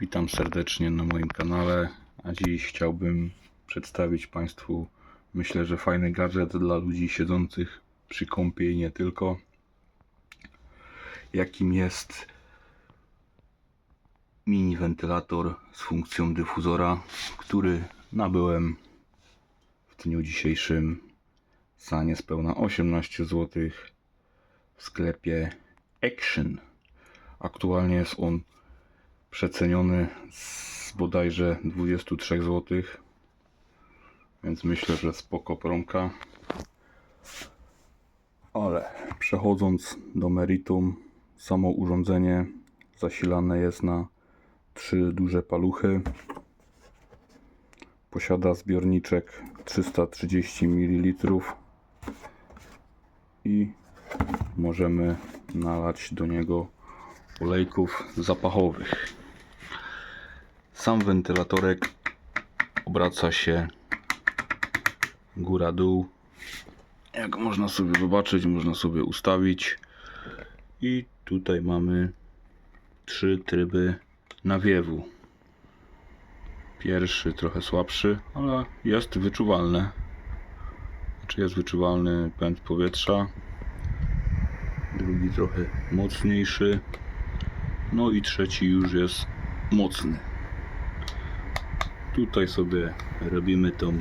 Witam serdecznie na moim kanale, a dziś chciałbym przedstawić Państwu, myślę, że fajny gadżet dla ludzi siedzących przy kąpie i nie tylko. Jakim jest mini wentylator z funkcją dyfuzora, który nabyłem w dniu dzisiejszym za niespełna 18 zł w sklepie Action. Aktualnie jest on przeceniony z bodajże 23 zł. Więc myślę, że spoko promka. Ale przechodząc do meritum, samo urządzenie zasilane jest na trzy duże paluchy. Posiada zbiorniczek 330 ml i możemy nalać do niego olejków zapachowych. Sam wentylatorek obraca się góra-dół. Jak można sobie zobaczyć, można sobie ustawić. I tutaj mamy trzy tryby nawiewu. Pierwszy trochę słabszy, ale jest wyczuwalny. Znaczy jest wyczuwalny pęd powietrza. Drugi trochę mocniejszy. No i trzeci już jest mocny. Tutaj sobie robimy tą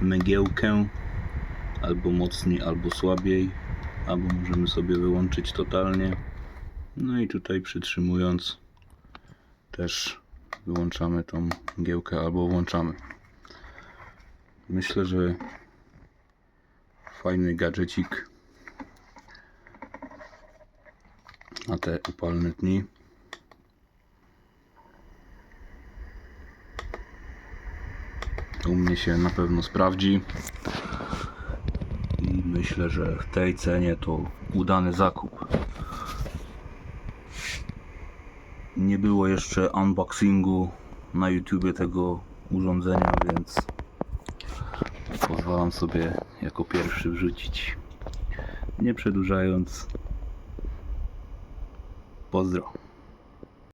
mgiełkę albo mocniej, albo słabiej, albo możemy sobie wyłączyć totalnie. No i tutaj przytrzymując też wyłączamy tą mgiełkę albo włączamy. Myślę, że fajny gadżecik na te upalne dni. U mnie się na pewno sprawdzi. I myślę, że w tej cenie to udany zakup. Nie było jeszcze unboxingu na YouTubie tego urządzenia, więc pozwalam sobie jako pierwszy wrzucić. Nie przedłużając, pozdro.